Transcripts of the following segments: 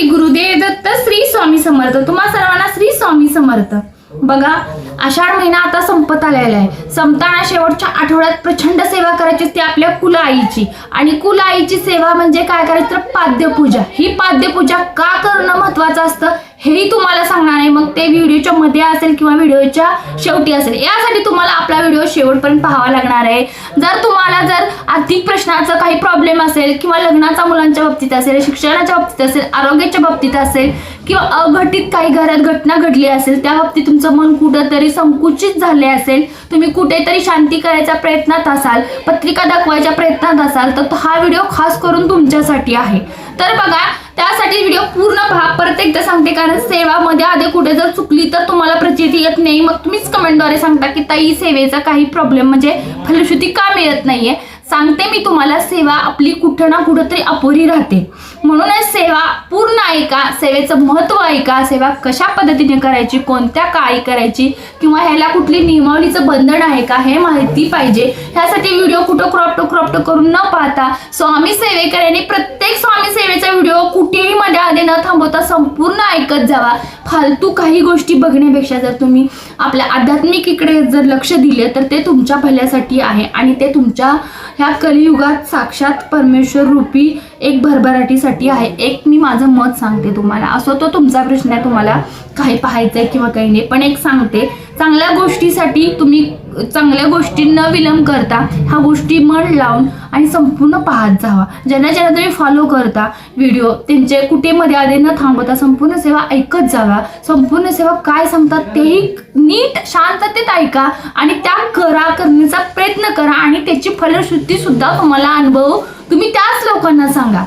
श्री गुरुदेव दत्त श्री स्वामी समर्थ. तुम्हा सर्वांना श्री स्वामी समर्थ. बघा आषाढ महिना आता संपत आलेला आहे. संपताना शेवटच्या आठवड्यात प्रचंड सेवा करायची असते आपल्या कुलाईची. आणि कुलाईची सेवा म्हणजे काय करायचं? तर पाद्यपूजा. ही पाद्यपूजा का करणं महत्वाचं असतं? हेही तुम्हाला सांगणार आहे. मग ते व्हिडिओच्या मध्ये असेल किंवा व्हिडिओच्या शेवटी असेल यासाठी तुम्हाला आपला व्हिडिओ शेवटपर्यंत पाहावा लागणार आहे. जर तुम्हाला जर आर्थिक प्रश्नाचा काही प्रॉब्लेम असेल किंवा लग्नाचा मुलांच्या बाबतीत असेल शिक्षणाच्या बाबतीत असेल आरोग्याच्या बाबतीत असेल किंवा अघटित काही घरात घटना घडली असेल त्या बाबतीत तुमचं मन कुठंतरी संकुचित झाले असेल तुम्ही कुठेतरी शांती करायच्या प्रयत्नात असाल पत्रिका दाखवायच्या प्रयत्नात असाल तर हा व्हिडिओ खास करून तुमच्यासाठी आहे. तर बघा त्यासाठी व्हिडिओ पूर्ण पहा. परत एकदा सांगते कारण सेवामध्ये आधी कुठे जर चुकली तर तुम्हाला प्रचिती येत नाही. मग तुम्हीच कमेंटद्वारे सांगता की ताई सेवेचा काही प्रॉब्लेम म्हणजे फलश्रुती का मिळत नाहीये? सांगते मी तुम्हाला सेवा आपली कुठं ना कुठंतरी अपुरी राहते. म्हणूनच सेवा पूर्ण ऐका सेवेचं महत्त्व ऐका सेवा कशा पद्धतीने करायची? कोणत्या काळी करायची? किंवा ह्याला कुठली नियमावलीचं बंधन आहे का? हे माहिती पाहिजे. ह्यासाठी व्हिडिओ कुठं क्रॉपटो क्रॉपटो करून न पाहता स्वामी सेवेकरांनी प्रत्येक स्वामी सेवेचा व्हिडिओ कुठेही मध्ये न थांबवता संपूर्ण ऐकत जावा. फालतू काही गोष्टी बघण्यापेक्षा जर तुम्ही आपल्या आध्यात्मिक इकडे जर लक्ष दिले तर ते तुमच्या भल्यासाठी आहे. आणि ते तुमच्या ह्या कलियुगात साक्षात परमेश्वर रूपी एक भरभराटीसाठी आहे. एक मी माझं मत सांगते तुम्हाला. असो तो तुमचा प्रश्न आहे तुम्हाला काही पाहायचं आहे किंवा काही नाही. पण एक सांगते चांगल्या गोष्टीसाठी तुम्ही चांगल्या गोष्टी न विलंब करता ह्या गोष्टी मन लावून आणि संपूर्ण पाहत जावा. ज्यांना ज्यांना तुम्ही फॉलो करता व्हिडिओ त्यांचे कुठे मध्ये आधी न थांबवता संपूर्ण सेवा ऐकत जावा. संपूर्ण सेवा काय सांगतात तेही नीट शांततेत ऐका आणि त्या करा करण्याचा प्रयत्न करा आणि त्याची फलश्रुती सुद्धा तुम्हाला अनुभव तुम्ही त्याच लोकांना सांगा.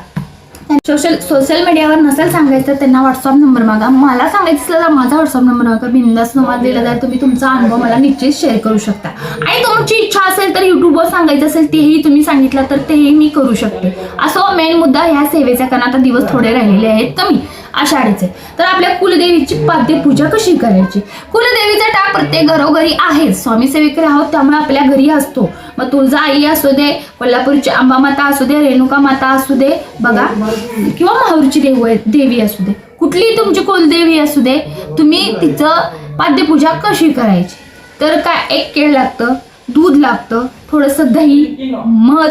सोशल सोशल मीडियावर नसेल सांगायचं तर त्यांना व्हॉट्सअप नंबर मागा. मला सांगायचं असलं तर माझा व्हॉट्सअप नंबर मागा. बिंदास तुम्हाला दिला तर तुम्ही तुमचा अनुभव मला निश्चित शेअर करू शकता. आणि तुमची इच्छा असेल तर युट्यूबवर सांगायचं असेल तेही तुम्ही सांगितलं तर तेही मी करू शकते. असं मेन मुद्दा ह्या सेवेचा कारण आता दिवस थोडे राहिलेले आहेत कमी आषाढीचे. तर आपल्या कुलदेवीची पाद्यपूजा कशी करायची? कुलदेवीचा टाक प्रत्येक घरोघरी आहे. स्वामी सेवेकडे आहोत त्यामुळे आपल्या घरी असतो. मग तुळजा आई असू दे कोल्हापूरची आंबा माता असू दे रेणुका माता असू दे बघा. किंवा माहूरची देव देवी असू दे. कुठली तुमची कुलदेवी असू दे तुम्ही तिचं पाद्यपूजा कशी करायची? तर काय एक केळ लागतं दूध लागतं थोडंसं दही मध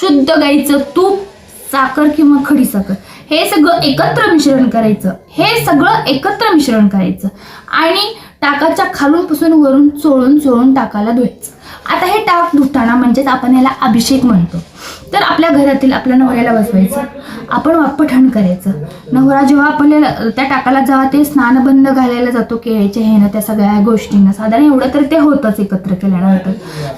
शुद्ध गाईचं तूप साखर किंवा खडी साखर. हे सगळं एकत्र मिश्रण करायचं. हे सगळं एकत्र मिश्रण करायचं. आणि टाकाच्या खालून पुसून वरून चोळून चोळून टाकायला धुवायचं. आता हे टाक धुताना म्हणजेच आपण याला अभिषेक म्हणतो. तर आपल्या घरातील आपल्या नवऱ्याला बसवायचं. आपण वापठण करायचं. नवरा जेव्हा आपल्याला त्या टाकाला जेव्हा ते स्नानबंद घालायला जातो केळीच्या ह्यानं त्या सगळ्या गोष्टींना. साधारण एवढं तर ते होतच एकत्र केल्यानंतर.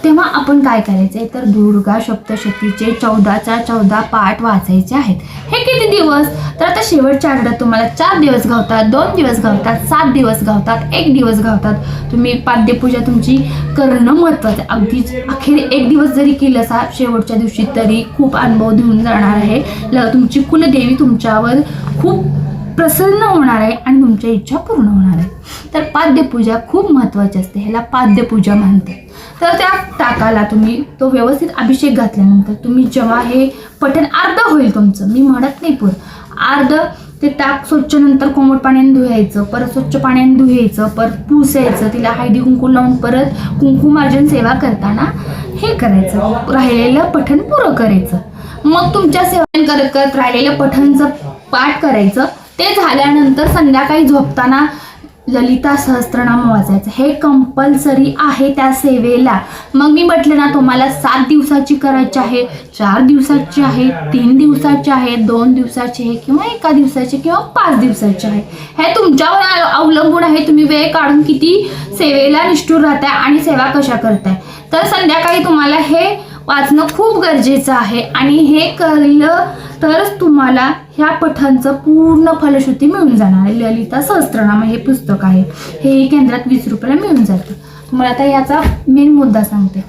तेव्हा आपण काय करायचंय? तर दुर्गा सप्तशतीचे चौदाच्या चौदा पाठ वाचायचे आहेत. हे किती दिवस? तर आता शेवटच्या आठवड्यात तुम्हाला चार दिवस गावतात दोन दिवस गावतात सात दिवस गावतात एक दिवस गावतात तुम्ही पाद्यपूजा तुमची करणं महत्त्वाचं अगदीच अखेर एक दिवस जरी केलं असा शेवटच्या दिवशी तरी खूप अनुभव देऊन जाणार आहे. ल तुमची कुलदेवी तुमच्यावर खूप प्रसन्न होणार आहे आणि तुमच्या इच्छा पूर्ण होणार आहे. तर पाद्यपूजा खूप महत्त्वाची असते ह्याला पाद्यपूजा म्हणतात. तर त्या टाकाला तुम्ही तो व्यवस्थित अभिषेक घातल्यानंतर तुम्ही जेव्हा हे पठण अर्ध होईल तुमचं मी म्हणत नाही पूर. अर्ध ते टाक स्वच्छ नंतर कोमट पाण्याने धुवायचं परत स्वच्छ पाण्याने धुवायचं परत पुसायचं तिला हळदी कुंकू लावून परत कुंकुमार्जन सेवा करताना हे करायचं राहिलेलं पठण पुरं करायचं. मग तुमच्या सेवन करत करत राहिलेलं पठणचं पाठ करायचं ते झाल्यानंतर संध्याकाळी झोपताना ललिता सहस्त्रनाम वाचायचं. हे कंपल्सरी आहे त्या सेवेला. मग मी म्हटलं ना तुम्हाला सात दिवसाची करायची आहे चार दिवसाची आहे तीन दिवसाची आहे दोन दिवसाची आहे किंवा एका दिवसाची किंवा पाच दिवसाची आहे. हे तुमच्यावर अवलंबून आहे तुम्ही वेळ काढून किती सेवेला निष्ठूर राहताय आणि सेवा कशा करताय. तर संध्याकाळी तुम्हाला हे वाचणं खूप गरजेचं आहे. आणि हे कळलं तरच तुम्हाला ह्या पठांचं पूर्ण फलश्रुती मिळून जाणार आहे. ललिता सहस्त्रनाम हे पुस्तक आहे. हे केंद्रात वीस रुपयाला मिळून जातं. तुम्हाला आता याचा मेन मुद्दा सांगते.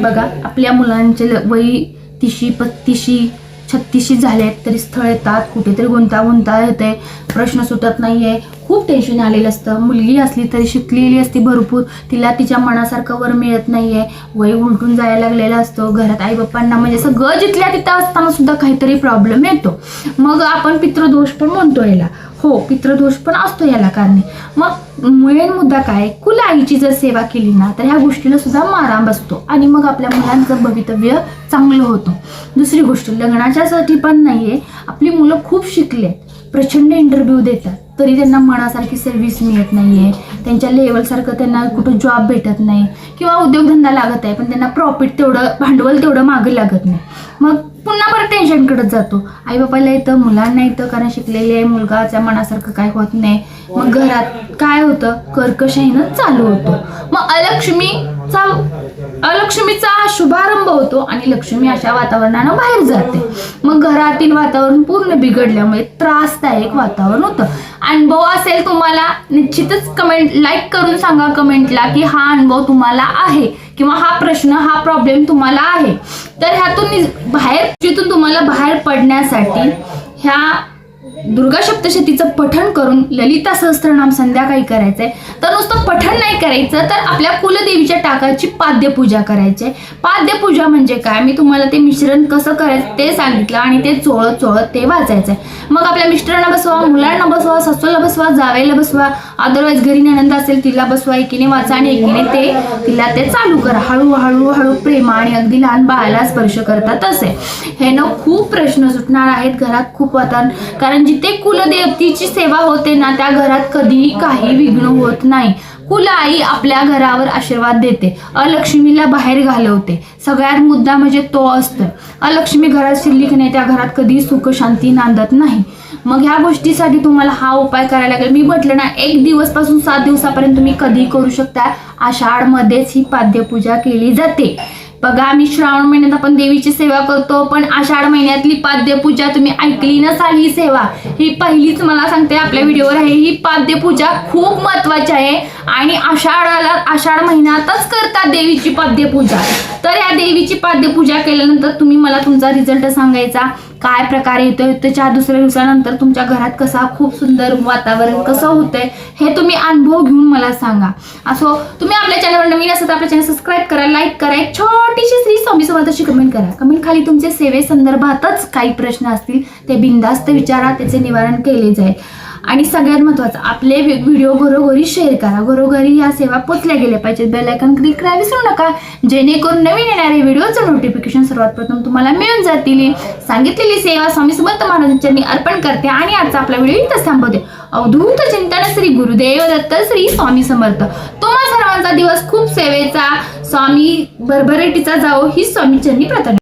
बघा आपल्या मुलांचे ल- वय तिशी पत्तीशी छत्तीशी झाले आहेत तरी स्थळ येतात कुठेतरी गुंतागुंता येते प्रश्न सुटत नाही आहे खूप टेन्शन आलेलं असतं. मुलगी असली तरी शिकलेली असती भरपूर. तिला तिच्या मनासारखं वर मिळत नाही आहे वय उलटून जायला लागलेला असतो. घरात आई बाप्पांना म्हणजे सगळं जिथल्या तिथं असताना सुद्धा काहीतरी प्रॉब्लेम येतो. मग आपण पितृदोष पण म्हणतो याला. हो पितृदोष पण असतो याला कारणे. मग मेन मुद्दा काय? कुल आईची जर सेवा केली ना तर ह्या गोष्टीला सुद्धा माराम बसतो. आणि मग आपल्या मुलांचं भवितव्य चांगलं होतं. दुसरी गोष्ट लग्नाच्यासाठी पण नाही आहे आपली मुलं खूप शिकले. प्रचंड इंटरव्ह्यू देतात. तरी त्यांना मनासारखी सर्व्हिस मिळत नाही आहे त्यांच्या लेवलसारखं त्यांना कुठं जॉब भेटत नाही. किंवा उद्योगधंदा लागत आहे पण त्यांना प्रॉफिट तेवढं भांडवल तेवढं मागं लागत नाही. मग पुन्हा परत टेन्शनकडेच जातो. आई बापाला येतं मुलांना येतं कारण शिकलेली आहे मुलगाच्या मनासारखं काय होत नाही. मग घरात काय होतं? कर्कशाहीनं चालू होतं. मग अलक्ष्मीचा अलक्ष्मीचा शुभारंभ होतो आणि लक्ष्मी अशा वातावरणानं बाहेर जाते. मग घरातील वातावरण पूर्ण बिघडल्यामुळे त्रासदायक वातावरण होतं. अनुभव असेल तुम्हाला निश्चितच कमेंट लाईक करून सांगा कमेंटला की हा अनुभव तुम्हाला आहे किंवा हा प्रश्न हा प्रॉब्लेम तुम्हाला आहे. तर ह्यातून बाहेर जिथून तुम्हाला बाहेर पडण्यासाठी ह्या दुर्गा सप्तशतीचं पठण करून ललिता सहस्त्रनाम संध्याकाळी करायचंय. तर नुसतं पठण नाही करायचं तर आपल्या कुलदेवीच्या टाकाची पाद्यपूजा करायची आहे. पाद्यपूजा म्हणजे काय? मी तुम्हाला ते मिश्रण कसं करायचं ते सांगितलं आणि ते चोळत चोळत ते वाचायचंय. मग आपल्या मिस्टरांना बसवा मुलांना बसवा सासूला बसवा जावेला बसवा अदरवाईज घरी नंद असेल तिला बसवा एकीने वाचा आणि एकीने ते तिला ते चालू करा. हळू हळू हळू प्रेमा आणि अगदी लहान बाळाला स्पर्श करतात. असे हे ना खूप प्रश्न सुटणार आहेत. घरात खूप वातावरण कारण जिथे कुलदेवतीची सेवा होते ना त्या घरात कधीही काही विघ्न होत नाही. कुलाई आपल्या घरावर आशीर्वाद देते. अलक्ष्मीला बाहेर घालवते. सगळ्यात मुद्दा म्हणजे तो असतो. अलक्ष्मी घरात शिल्लिक नाही त्या घरात कधी सुख शांती नांदत नाही. मग ह्या गोष्टीसाठी तुम्हाला हा उपाय करायला लागेल. मी म्हटलं ना एक दिवसपासून सात दिवसापर्यंत तुम्ही कधी करू शकता. आषाढमध्येच ही पाद्यपूजा केली जाते. बघा आम्ही श्रावण महिन्यात आपण देवीची सेवा करतो पण आषाढ महिन्यातली पाद्यपूजा तुम्ही ऐकली नसाल ही सेवा. ही पहिलीच मला सांगते आपल्या व्हिडिओवर आहे. ही पाद्यपूजा खूप महत्वाची आहे. आणि आषाढाला आषाढ महिन्यातच करतात देवीची पाद्यपूजा. तर या देवीची पाद्यपूजा केल्यानंतर तुम्ही मला तुमचा रिझल्ट सांगायचा. काय प्रकारे येतोय? त्याच्या दुसऱ्या दिवसानंतर तुमच्या घरात कसा खूप सुंदर वातावरण कसं होतंय हे तुम्ही अनुभव घेऊन मला सांगा. असो तुम्ही आपल्या चॅनलवर नवीन असाल तर आपल्या चॅनल सबस्क्राईब करा लाईक करा. एक छोटीशी श्री स्वामी समर्थाची कमेंट करा. कमेंट खाली तुमचे सेवेसंदर्भातच काही प्रश्न असतील ते बिंदास्त विचारा त्याचे निवारण केले जाईल. आणि सगळ्यात महत्त्वाचं आपले व्हि- व्हिडिओ घरोघरी शेअर करा. घरोघरी या सेवा पोचल्या गेल्या पाहिजेत. बेलायकन क्लिक करायला विसरू नका. जेणेकरून नवीन येणारे व्हिडिओचं नोटिफिकेशन सर्वात प्रथम तुम्हाला मिळून जातील. सांगितलेली सेवा स्वामी समर्थ महाराजांनी अर्पण करते आणि आजचा आपला व्हिडिओ इथं थांबवते. अवधूत चिंतन श्री गुरुदेव दत्त श्री स्वामी समर्थ. तुम्हा सर्वांचा दिवस खूप सेवेचा स्वामी भरभराटीचा जावो ही स्वामीचरणी प्रार्थना.